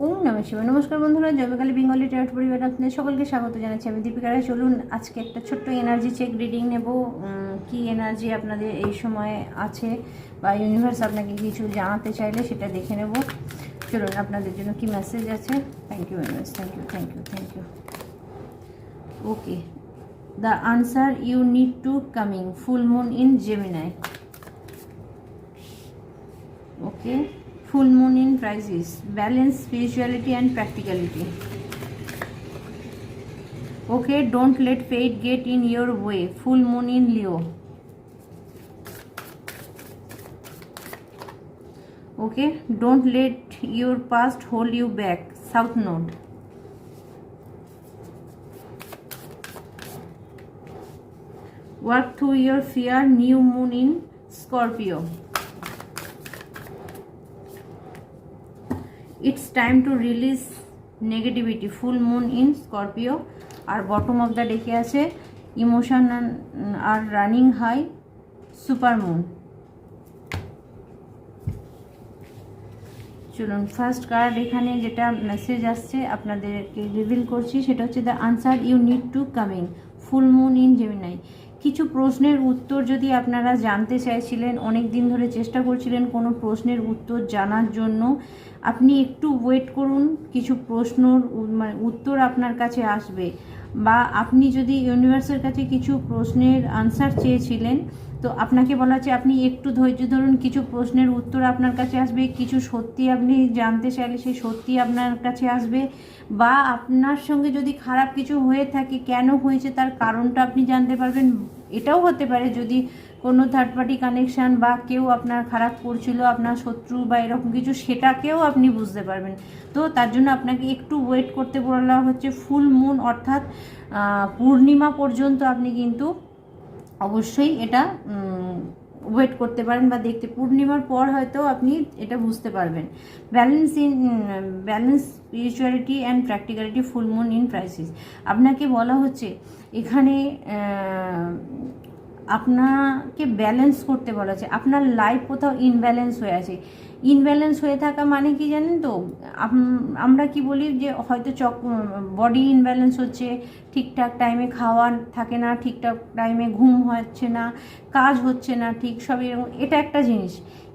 ওম নমঃ শিবায়। নমস্কার বন্ধুরা জয়কালী বেঙ্গলি ট্যাট পরিবার আপনাদের সকলকে স্বাগত জানাচ্ছি। আমি দীপিকা রায়। চলুন আজকে একটা ছোট্ট এনার্জি চেক রিডিং নেব। কি এনার্জি আপনাদের এই সময় আছে বা ইউনিভার্স আপনাকে কিছু জানাতে চাইলে সেটা দেখে নেব। চলুন আপনাদের জন্য কি মেসেজ আছে। Thank you very much thank you thank you thank you okay the answer you need to coming full moon in Gemini okay. Full moon in crisis. Balance spirituality and practicality. Okay don't let fate get in your way. Full moon in leo. Okay don't let your past hold you back. South node. Work through your fear. New moon in scorpio it's time to release negativity full moon in Scorpio R bottom of the ডেকে আছে। Emotion are running high super moon চলুন first card এখানে যেটা message আসছে আপনাদেরকে reveal করছি, সেটা হচ্ছে the answer you need to coming full moon in Gemini কিছু প্রশ্নের উত্তর যদি আপনারা জানতে চাইছিলেন, অনেক দিন ধরে চেষ্টা করছিলেন কোনো প্রশ্নের উত্তর জানার জন্য, আপনি একটু ওয়েট করুন, কিছু প্রশ্নর মানে উত্তর আপনার কাছে আসবে। বা আপনি যদি ইউনিভার্সের কাছে কিছু প্রশ্নের আনসার চেয়েছিলেন তো আপনাকে বলা হচ্ছে আপনি একটু ধৈর্য ধরুন, কিছু প্রশ্নের উত্তর আপনার কাছে আসবে, কিছু সত্যি আপনি জানতে চাইলে সেই সত্যি আপনার কাছে আসবে বা আপনার সঙ্গে যদি খারাপ কিছু হয়ে থাকে, কেন হয়েছে তার কারণটা আপনি জানতে পারবেন। এটাও হতে পারে যদি কোনো থার্ড পার্টি কানেকশান বা কেউ আপনার খারাপ করছিল, আপনার শত্রু বা এরকম কিছু, সেটাকেও আপনি বুঝতে পারবেন। তো তার জন্য আপনাকে একটু ওয়েট করতে বলা হচ্ছে ফুল মুন অর্থাৎ পূর্ণিমা পর্যন্ত আপনি কিন্তু অবশ্যই এটা ওয়েট করতে পারেন বা দেখতে, পূর্ণিমার পর হয়তো আপনি এটা বুঝতে পারবেন। Balance in balance spirituality and practicality full moon in Pisces আপনাকে বলা হচ্ছে, এখানে আপনাকে ব্যালেন্স করতে বলা হচ্ছে। আপনার লাইফ কোথাও ইনব্যালেন্স হয়ে আছে। ইনব্যালেন্স হয়ে থাকা মানে কি জানেন তো? আমরা কি বলি যে হয়তো চক বডি ইনব্যালেন্স হচ্ছে, ঠিকঠাক টাইমে খাওয়া থাকে না, ঠিকঠাক টাইমে ঘুম হচ্ছে না, কাজ হচ্ছে না ঠিক সব এরকম, এটা একটা জিনিস।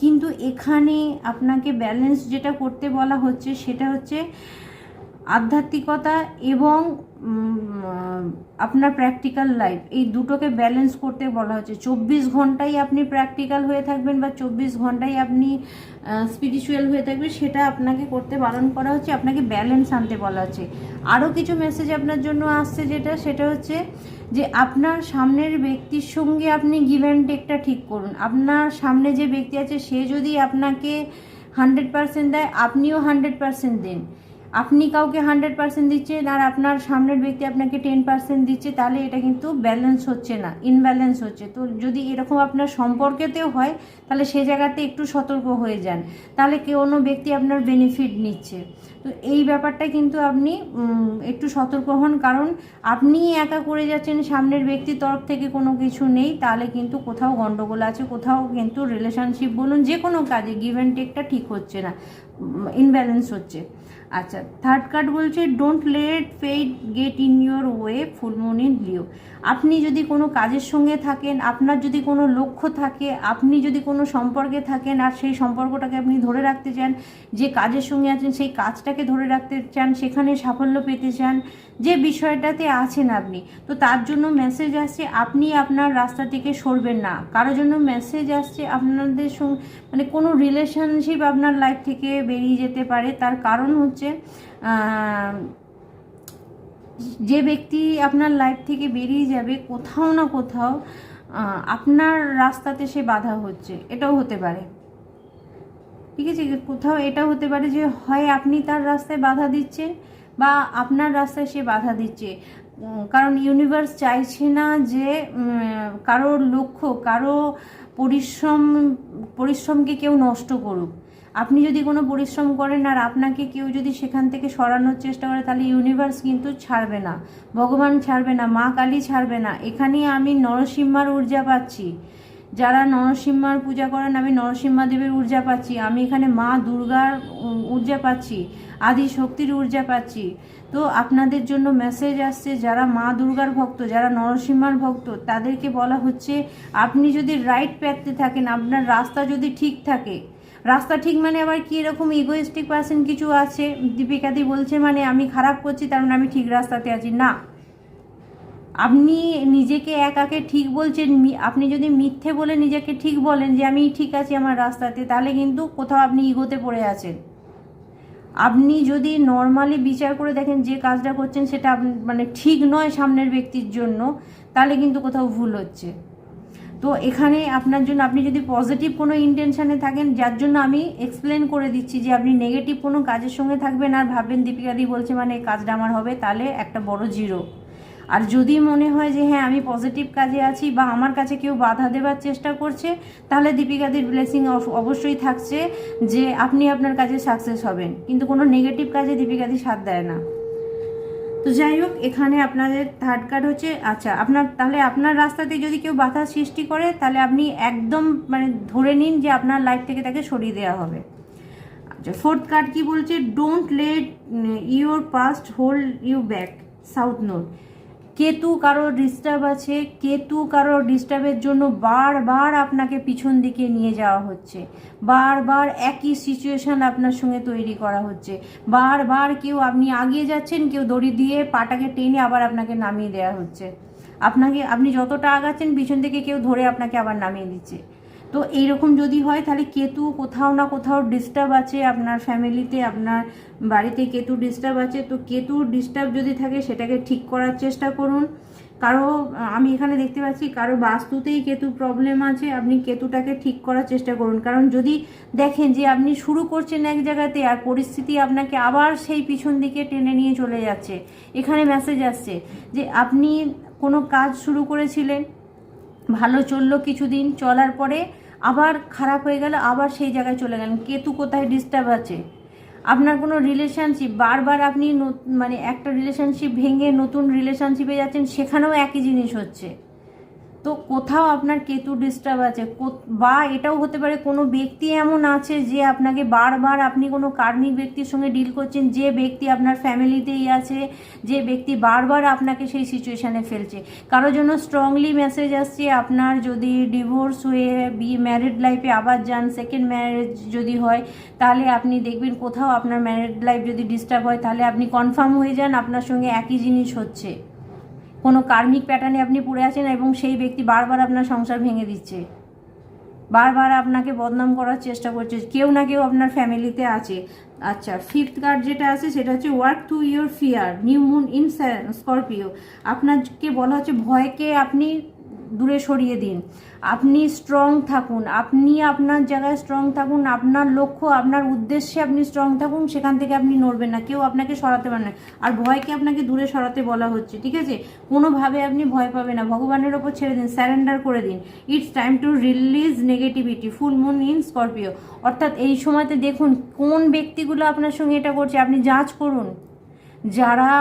কিন্তু এখানে আপনাকে ব্যালেন্স যেটা করতে বলা হচ্ছে সেটা হচ্ছে আধ্যাত্মিকতা এবং আপনার প্র্যাকটিক্যাল লাইফ এই দুটোকে ব্যালেন্স করতে বলা হচ্ছে। চব্বিশ ঘন্টাই আপনি প্র্যাকটিক্যাল হয়ে থাকবেন বা চব্বিশ ঘন্টাই আপনি স্পিরিচুয়াল হয়ে থাকবেন, সেটা আপনাকে করতে বারণ করা হচ্ছে, আপনাকে ব্যালেন্স আনতে বলা হচ্ছে। আরও কিছু মেসেজ আপনার জন্য আসছে যেটা, সেটা হচ্ছে যে আপনার সামনের ব্যক্তির সঙ্গে আপনি গিভ অ্যান্ড টেকটা ঠিক করুন। আপনার সামনে যে ব্যক্তি আছে, সে যদি আপনাকে হান্ড্রেড পার্সেন্ট দেয়, আপনিও হান্ড্রেড পার্সেন্ট দিন। আপনি কাউকে হান্ড্রেড পার্সেন্ট দিচ্ছেন আর আপনার সামনের ব্যক্তি আপনাকে টেন পার্সেন্ট দিচ্ছে, তাহলে এটা কিন্তু ব্যালেন্স হচ্ছে না ইনব্যালেন্স হচ্ছে। তো যদি এরকম আপনার সম্পর্কেতেও হয়, তাহলে সে জায়গাতে একটু সতর্ক হয়ে যান। তাহলে কোনো ব্যক্তি আপনার বেনিফিট নিচ্ছে। তো এই ব্যাপারটা কিন্তু আপনি একটু সতর্ক হন, কারণ আপনি একা করে যাচ্ছেন, সামনের ব্যক্তির তরফ থেকে কোনো কিছু নেই, তাহলে কিন্তু কোথাও গন্ডগোল আছে, কোথাও কিন্তু রিলেশনশিপ বলুন, যে কোনো কাজে গিভ অ্যান্ড টেকটা ঠিক হচ্ছে না ইনব্যালেন্স হচ্ছে। আচ্ছা থার্ড কার্ড বলছে don't let fate get in your way full moon in Leo. আপনি যদি কোনো কাজের সঙ্গে থাকেন, আপনার যদি কোনো লক্ষ্য থাকে, আপনি যদি কোনো সম্পর্কে থাকেন আর সেই সম্পর্কটাকে আপনি ধরে রাখতে চান, যে কাজের সঙ্গে আছেন, সেই কাজটাকে ধরে রাখতে চান, সেখানে সাফল্য পেতে চান, যে বিষয়টাতে আছেন আপনি, তো তার জন্য মেসেজ আসছে, আপনি আপনার রাস্তা থেকে সরবেন না। কারোর জন্য মেসেজ আসছে, আপনাদের সঙ্গে মানে কোনো রিলেশনশিপ আপনার লাইফ থেকে বেরিয়ে যেতে পারে। তার কারণ হচ্ছে আহ, যে ব্যক্তি আপনার লাইফ থেকে বেরিয়ে যাবে কোথাও না কোথাও আপনার রাস্তাতে সে বাধা হচ্ছে এটাও হতে পারে। ঠিক আছে? কোথাও এটা হতে পারে যে হয় আপনি তার রাস্তায় বাধা দিচ্ছে বা আপনার রাস্তায় সে বাধা দিচ্ছে। কারণ ইউনিভার্স চাইছে না যে কারোর লক্ষ্য কারও পরিশ্রম পরিশ্রমকে কেউ নষ্ট করুক। আপনি যদি কোনো পরিশ্রম করেন আর আপনাকে কেউ যদি সেখান থেকে সরানোর চেষ্টা করে, তাহলে ইউনিভার্স কিন্তু ছাড়বে না। ভগবান ছাড়বে না, মা কালী ছাড়বে না। এখানে আমি নরসিংহার ঊর্জা পাচ্ছি। যারা নরসিংহার পূজা করেন, আমি নরসিংহা দেবের ঊর্জা পাচ্ছি। আমি এখানে মা দুর্গার ঊর্জা পাচ্ছি আদি শক্তির ঊর্জা পাচ্ছি। তো আপনাদের জন্য মেসেজ আসছে, যারা মা দুর্গার ভক্ত, যারা নরসিংহার ভক্ত, তাদেরকে বলা হচ্ছে, আপনি যদি রাইট প্যাথে থাকেন, আপনার রাস্তা যদি ঠিক থাকে রাস্তা ঠিক মানে আবার কি এরকম ইগোয়েস্টিক পার্সন কিছু আছে? দীপিকাদি বলছে মানে আমি খারাপ করছি, তার মানে আমি ঠিক রাস্তাতে আছি। না। আপনি নিজেকে একাকে ঠিক বলছেন আপনি যদি মিথ্যে বলে নিজেকে ঠিক বলেন যে আমি ঠিক আছি আমার রাস্তাতে, তাহলে কিন্তু কোথাও আপনি ইগোতে পড়ে আছেন। আপনি যদি নর্মালি বিচার করে দেখেন যে কাজটা করছেন সেটা মানে ঠিক নয় সামনের ব্যক্তির জন্য, তাহলে কিন্তু কোথাও ভুল হচ্ছে। তো এখানে আপনার জন্য আপনি যদি পজিটিভ কোনো ইন্টেনশানে থাকেন, যার জন্য আমি এক্সপ্লেন করে দিচ্ছি যে আপনি নেগেটিভ কোনো কাজের সঙ্গে থাকবেন আর ভাববেন দীপিকাদি বলছে মানে কাজটা আমার হবে, তাহলে একটা বড় জিরো আর যদি মনে হয় যে হ্যাঁ আমি পজিটিভ কাজে আছি বা আমার কাছে কেউ বাধা দেওয়ার চেষ্টা করছে, তাহলে দীপিকাদির ব্লেসিং অবশ্যই থাকছে যে আপনি আপনার কাজে সাকসেস হবেন। কিন্তু কোনো নেগেটিভ কাজে দীপিকাদি সাথ দেয় না। তো যাই হোক, এখানে আপনাদের থার্ড কার্ড হচ্ছে আচ্ছা আপনার, তাহলে আপনার রাস্তাতে যদি কেউ বাধা সৃষ্টি করে, তাহলে আপনি একদম মানে ধরে নিন যে আপনার লাইফ থেকে তাকে সরিয়ে দেওয়া হবে। আচ্ছা ফোর্থ কার্ড কি বলছে? Don't let your past hold you back south node Ketu কারোর ডিস্টার্ব আছে, কেতু কারোর ডিস্টার্বের জন্য বারবার আপনাকে পিছন দিকে নিয়ে যাওয়া হচ্ছে। বারবার একই সিচুয়েশন আপনার সঙ্গে তৈরি করা হচ্ছে। বারবার কেউ আপনি আগিয়ে যাচ্ছেন, কেউ দড়ি দিয়ে পাটাকে টেনে আবার আপনাকে নামিয়ে দেওয়া হচ্ছে। আপনাকে, আপনি যতটা আগাচ্ছেন, পিছন থেকে কেউ ধরে আপনাকে আবার নামিয়ে দিচ্ছে। তো এইরকম যদি হয়, তাহলে কেতু কোথাও না কোথাও ডিস্টার্ব আছে আপনার ফ্যামিলিতে আপনার বাড়িতে কেতু ডিস্টার্ব আছে। তো কেতু ডিস্টার্ব যদি থাকে, সেটাকে ঠিক করার চেষ্টা করুন। কারও, আমি এখানে দেখতে পাচ্ছি, কারও বাস্তুতেই কেতু প্রবলেম আছে, আপনি কেতুটাকে ঠিক করার চেষ্টা করুন। কারণ যদি দেখেন যে আপনি শুরু করছেন এক জায়গাতে আর পরিস্থিতি আপনাকে আবার সেই পিছন দিকে টেনে নিয়ে চলে যাচ্ছে। এখানে মেসেজ আসছে যে, আপনি কোনো কাজ শুরু করেছিলেন? ভালো চলল কিছুদিন, চলার পরে আবার খারাপ হয়ে গেল, আবার সেই জায়গায় চলে গেলেন। কেতু কোথায় ডিস্টার্ব আছে? আপনার কোনো রিলেশনশিপ বারবার আপনি মানে একটা রিলেশনশিপ ভেঙে নতুন রিলেশনশিপে যাচ্ছেন, সেখানেও একই জিনিস হচ্ছে। তো কোথাও আপনার কেতু ডিস্টার্ব আছে। বা এটাও হতে পারে কোনো ব্যক্তি এমন আছে যে আপনাকে বারবার আপনি কোনো কার্মিক ব্যক্তির সঙ্গে ডিল করছেন, যে ব্যক্তি আপনার ফ্যামিলিতেই আছে, যে ব্যক্তি বারবার আপনাকে সেই সিচুয়েশানে ফেলছে। কারোর জন্য স্ট্রংলি মেসেজ আসছে, আপনার যদি ডিভোর্স হয়ে বি ম্যারিড লাইফে আবার যান সেকেন্ড ম্যারেজ যদি হয়, তাহলে আপনি দেখবেন কোথাও আপনার ম্যারিড লাইফ যদি ডিস্টার্ব হয়, তাহলে আপনি কনফার্ম হয়ে যান, আপনার সঙ্গে একই জিনিস হচ্ছে। কোনো কার্মিক প্যাটার্নে আপনি পড়ে আছেন এবং সেই ব্যক্তি বারবার আপনার সংসার ভেঙে দিচ্ছে। বারবার আপনাকে বদনাম করার চেষ্টা করছে। কেউ না কেউ আপনার ফ্যামিলিতে আছে। আচ্ছা ফিফথ কার্ড যেটা আছে সেটা হচ্ছে work to your fear, new moon in Scorpio. আপনাকে বলা হচ্ছে, ভয়কে আপনি দূরে সরিয়ে দিন। আপনি স্ট্রং থাকুন। আপনি আপনার জায়গায় স্ট্রং থাকুন। আপনার লক্ষ্য, আপনার উদ্দেশ্যে আপনি স্ট্রং থাকুন, সেখান থেকে আপনি নড়বেন না। কেউ আপনাকে সরাতে পারে না। আর ভয়কে আপনাকে দূরে সরাতে বলা হচ্ছে? ঠিক আছে? কোনোভাবে আপনি ভয় পাবেন না। ভগবানের ওপর ছেড়ে দিন স্যারেন্ডার করে দিন। It's time to release negativity full moon in Scorpio অর্থাৎ এই সময়তে দেখুন, কোন ব্যক্তিগুলো আপনার সঙ্গে এটা করছে? আপনি যাচ করুন। যারা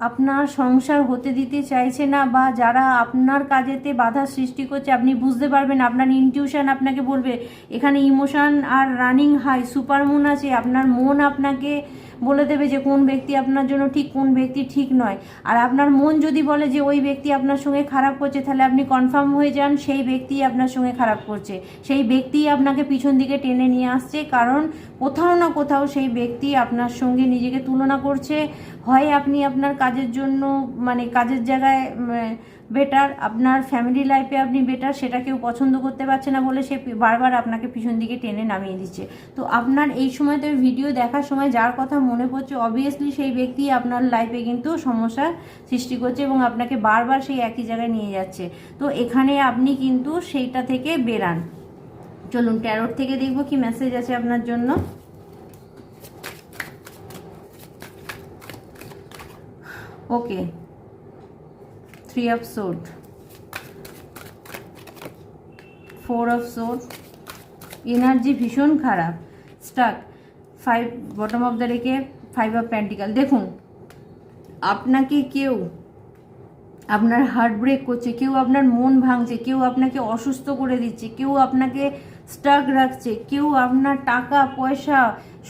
আপনার সংসার হতে দিতে চাইছে না বা যারা আপনার কাজেতে বাধা সৃষ্টি করছে, আপনি বুঝতে পারবেন, আপনার ইনটিউশন আপনাকে বলবে, এখানে emotion are running high supermoon আছে, আপনার মন আপনাকে বলে দেবে যে কোন ব্যক্তি আপনার জন্য ঠিক, কোন ব্যক্তি ঠিক নয়। আর আপনার মন যদি বলে যে ওই ব্যক্তি আপনার সঙ্গে খারাপ করছে, তাহলে আপনি কনফার্ম হয়ে যান সেই ব্যক্তি আপনার সঙ্গে খারাপ করছে। সেই ব্যক্তি আপনাকে পিছন দিকে টেনে নিয়ে আসছে, কারণ কোথাও না কোথাও সেই ব্যক্তি আপনার সঙ্গে নিজেকে তুলনা করছে। হয় আপনি আপনার কাজের জন্য মানে কাজের জায়গায় বেটার আপনার ফ্যামিলি লাইফে আপনি বেটার সেটা কেউ পছন্দ করতে পারছে না বলে সে বারবার আপনাকে পিছন দিকে টেনে নামিয়ে দিচ্ছে। তো আপনার এই সময় তো ভিডিও দেখার সময় যার কথা মনে পড়ছে অবভিয়াসলি সেই ব্যক্তি আপনার লাইফে কিন্তু সমস্যার সৃষ্টি করছে এবং আপনাকে বারবার সেই একই জায়গায় নিয়ে যাচ্ছে। তো এখানে আপনি কিন্তু সেইটা থেকে বেরান। চলুন ট্যারোট থেকে দেখব কি মেসেজ আছে আপনার জন্য। Okay three of sword four of sword energy ভীষণ খারাপ stuck five bottom of the রেখে ফাইভ অফ প্যান্টিকাল দেখুন, আপনাকে কেউ আপনার হার্ট ব্রেক করছে, কেউ আপনার মন ভাঙছে, কেউ আপনাকে অসুস্থ করে দিচ্ছে, কেউ আপনাকে স্টাক রাখছে, কেউ আপনার টাকা, পয়সা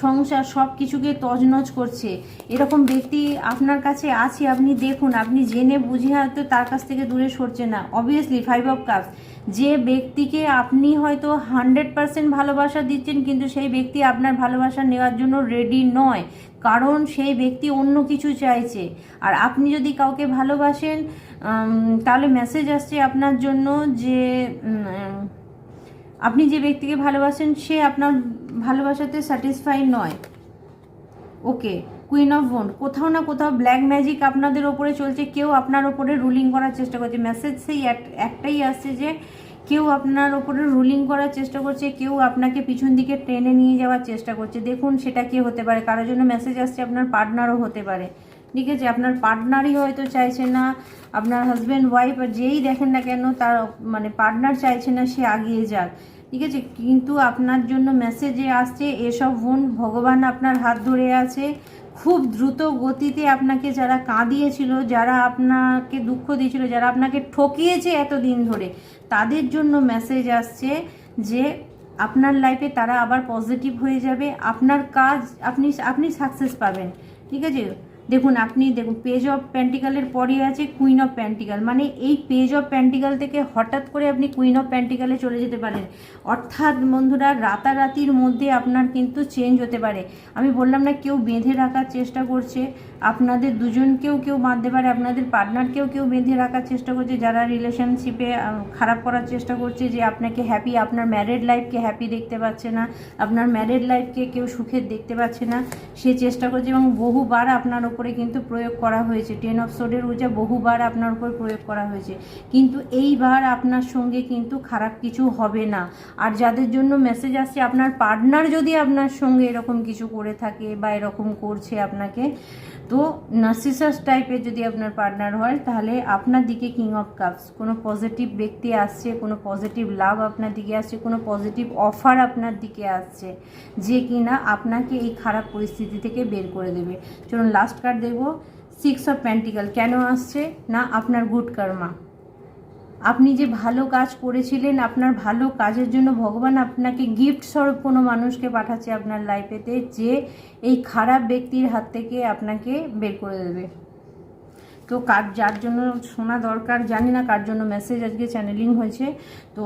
সংসার সব কিছুকে তজনজ করছে। এরকম ব্যক্তি আপনার কাছে আছে, আপনি দেখুন, আপনি জেনে বুঝে হয়তো তার কাছ থেকে দূরে সরছে না। অবভিয়াসলি ফাইভ অফ কাপস যে ব্যক্তিকে আপনি হয়তো হান্ড্রেড পার্সেন্ট ভালোবাসা দিচ্ছেন, কিন্তু সেই ব্যক্তি আপনার ভালোবাসা নেওয়ার জন্য রেডি নয়। কারণ সেই ব্যক্তি অন্য কিছু চাইছে। আর আপনি যদি কাউকে ভালোবাসেন তাহলে মেসেজ আসছে আপনার জন্য যে আপনি যে ব্যক্তিকে ভালোবাসেন, সে আপনার ভালোবাসাতে স্যাটিসফাই নয়। ওকে কুইন অফ বোন কোথাও না কোথাও ব্ল্যাক ম্যাজিক আপনাদের ওপরে চলছে, কেউ আপনার ওপরে রুলিং করার চেষ্টা করছে। মেসেজ সেই এক- একটাই আসছে যে, কেউ আপনার ওপরে রুলিং করার চেষ্টা করছে, কেউ আপনাকে পিছন দিকে টেনে নিয়ে যাওয়ার চেষ্টা করছে। দেখুন সেটা কে হতে পারে, কারোর জন্য মেসেজ আসছে, আপনার পার্টনারও হতে পারে। ঠিক আছে, আপনার পার্টনারই হয়তো চাইছে না, আপনার হাজব্যান্ড ওয়াইফ আর যেই দেখেন না কেন, তার মানে পার্টনার চাইছে না, সে আগিয়ে যাক। ঠিক আছে, কিন্তু আপনার জন্য মেসেজে আসছে, এসব বোন, ভগবান আপনার হাত ধরে আছে। খুব দ্রুত গতিতে আপনাকে যারা কাঁদিয়েছিল, যারা আপনাকে দুঃখ দিয়েছিল, যারা আপনাকে ঠকিয়েছে এতদিন ধরে, তাদের জন্য মেসেজ আসছে যে, আপনার লাইফে তারা আবার পজিটিভ হয়ে যাবে, আপনার কাজ, আপনি আপনি সাকসেস পাবেন। ঠিক আছে দেখুন, আপনি দেখুন পেজ অফ প্যান্টিকালের পরই আছে কুইন অফ প্যান্টিকাল মানে এই পেজ অফ প্যান্টিকাল থেকে হঠাৎ করে আপনি কুইন অফ প্যান্টিকালে চলে যেতে পারেন। অর্থাৎ বন্ধুরা, রাতারাতির মধ্যে আপনার কিন্তু চেঞ্জ হতে পারে। আমি বললাম না, কেউ বেঁধে রাখার চেষ্টা করছে আপনাদের দুজনকেও কেউ বাঁধতে পারে আপনাদের পার্টনারকেও কেউ বেঁধে রাখার চেষ্টা করছে, যারা রিলেশনশিপে খারাপ করার চেষ্টা করছে যে আপনাকে হ্যাপি আপনার ম্যারেড লাইফকে হ্যাপি দেখতে পাচ্ছে না, আপনার ম্যারেড লাইফকে কেউ সুখের দেখতে পাচ্ছে না, সে চেষ্টা করছে এবং বহুবার আপনার উপরে কিন্তু প্রয়োগ করা হয়েছে। টেন অফ সোডের ঊর্জা বহুবার আপনার উপর প্রয়োগ করা হয়েছে। কিন্তু এইবার আপনার সঙ্গে কিন্তু খারাপ কিছু হবে না। আর যাদের জন্য মেসেজ আসছে, আপনার পার্টনার যদি আপনার সঙ্গে এরকম কিছু করে থাকে বা এরকম করছে আপনাকে তো নার্সিসাস টাইপের যদি আপনার পার্টনার হয়, তাহলে আপনার দিকে কিং অফ কাপস কোনো পজিটিভ ব্যক্তি আসছে, কোনো পজিটিভ লাভ আপনার দিকে আসছে, কোনো পজিটিভ অফার আপনার দিকে আসছে, যে কিনা আপনাকে এই খারাপ পরিস্থিতি থেকে বের করে দেবে। চলুন লাস্ট কার্ড দেখব সিক্স অফ প্যান্টিকাল কেন আসছে না আপনার গুড কর্মা আপনি যে ভালো কাজ করেছিলেন, আপনার ভালো কাজের জন্য ভগবান আপনাকে গিফট স্বরূপ কোনো মানুষকে পাঠাচ্ছে আপনার লাইফেতে যে এই খারাপ ব্যক্তির হাত থেকে আপনাকে বের করে দেবে। তো কার, যার জন্য শোনা দরকার, জানি না কার জন্য মেসেজ আজকে চ্যানেলিং হয়েছে। তো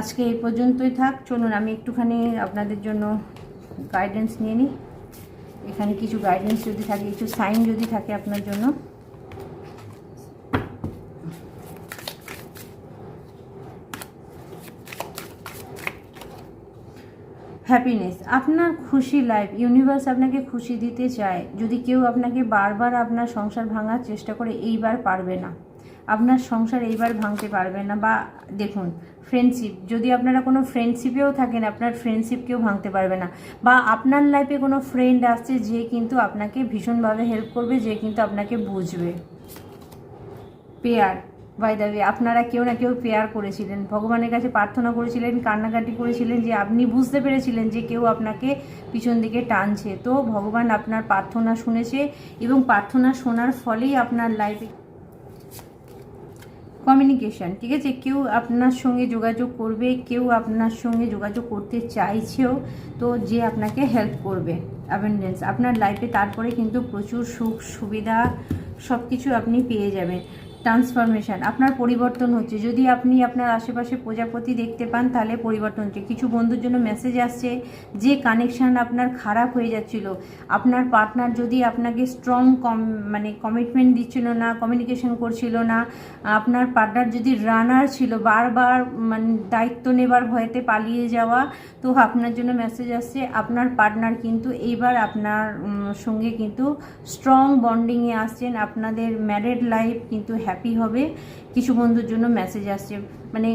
আজকে এই পর্যন্তই থাক। চলুন, আমি একটুখানি আপনাদের জন্য গাইডেন্স নিয়ে নিই। এখানে কিছু গাইডেন্স যদি থাকে, কিছু সাইন যদি থাকে আপনার জন্য। হ্যাপিনেস আপনার খুশি লাইফ ইউনিভার্স আপনাকে খুশি দিতে চায়। যদি কেউ আপনাকে বারবার আপনার সংসার ভাঙার চেষ্টা করে, এইবার পারবে না। আপনার সংসার এইবার ভাঙতে পারবে না। বা দেখুন ফ্রেন্ডশিপ যদি আপনারা কোনো ফ্রেন্ডশিপেও থাকেন, আপনার ফ্রেন্ডশিপকেও ভাঙতে পারবে না। বা আপনার লাইফে কোনো ফ্রেন্ড আসছে, যে কিন্তু আপনাকে ভীষণভাবে হেল্প করবে, যে কিন্তু আপনাকে বুঝবে। পেয়ার বাই দ্য ওয়ে আপনারা কেউ না কেউ পেয়ার করেছিলেন, ভগবানের কাছে প্রার্থনা করেছিলেন, কান্নাকাটি করেছিলেন যে আপনি বুঝতে পেরেছিলেন যে কেউ আপনাকে পিছন দিকে টানছে। তো ভগবান আপনার প্রার্থনা শুনেছে এবং প্রার্থনা শোনার ফলেই আপনার লাইফে কমিউনিকেশন ঠিক আছে? কেউ আপনার সঙ্গে যোগাযোগ করবে, কেউ আপনার সঙ্গে যোগাযোগ করতে চাইছেও, তো যে আপনাকে হেল্প করবে অ্যাবেন্ডেন্স আপনার লাইফে তারপরে কিন্তু প্রচুর সুখ সুবিধা সব কিছু আপনি পেয়ে যাবেন। ট্রান্সফরমেশন, আপনার পরিবর্তন হচ্ছে। যদি আপনি আপনার আশেপাশে প্রজাপতি দেখতে পান, তাহলে পরিবর্তন হচ্ছে। কিছু বন্ধুর জন্য মেসেজ আসছে যে কানেকশান আপনার খারাপ হয়ে যাচ্ছিল। আপনার পার্টনার যদি আপনাকে স্ট্রং কম মানে কমিটমেন্ট দিচ্ছিল না কমিউনিকেশন করছিল না, আপনার পার্টনার যদি রানার ছিল, বারবার মানে দায়িত্ব নেবার ভয়েতে পালিয়ে যাওয়া, তো আপনার জন্য মেসেজ আসছে, আপনার পার্টনার কিন্তু এইবার আপনার সঙ্গে কিন্তু স্ট্রং বন্ডিংয়ে আসছেন। আপনাদের ম্যারেড লাইফ কিন্তু হ্যাপি হবে। কিছু বন্ধুর জন্য মেসেজ আসছে। মানে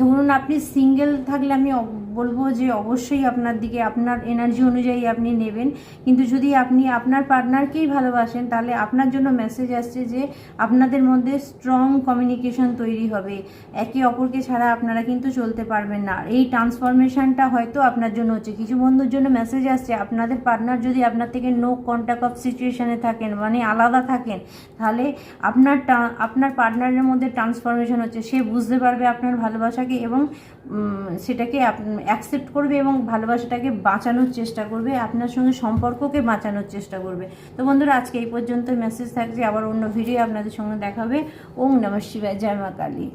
ধরুন আপনি সিঙ্গেল থাকলে আমি বলব যে অবশ্যই আপনার দিকে, আপনার এনার্জি অনুযায়ী আপনি নেবেন। কিন্তু যদি আপনি আপনার পার্টনারকেই ভালোবাসেন, তাহলে আপনার জন্য মেসেজ আসছে যে আপনাদের মধ্যে স্ট্রং কমিউনিকেশন তৈরি হবে। একে অপরকে ছাড়া আপনারা কিন্তু চলতে পারবেন না। এই ট্রান্সফরমেশনটা হয়তো আপনার জন্য হচ্ছে। কিছু বন্ধুর জন্য মেসেজ আসছে, আপনাদের পার্টনার যদি আপনার থেকে নো কন্ট্যাক্ট অফ সিচুয়েশানে থাকেন মানে আলাদা থাকেন, তাহলে আপনার আপনার পার্টনারের মধ্যে ট্রান্সফরমেশন হচ্ছে, সে বুঝতে পারবে আপনার ভালোবাসাকে এবং সেটাকে অ্যাকসেপ্ট করবে এবং ভালোবাসাটাকে বাঁচানোর চেষ্টা করবে, আপনার সঙ্গে সম্পর্ককে বাঁচানোর চেষ্টা করবে। তো বন্ধুরা, আজকে এই পর্যন্ত মেসেজ থাকছে, আবার অন্য ভিডিও আপনাদের সঙ্গে দেখাবে। ওম নমঃ শিবায়, জয় মা কালী।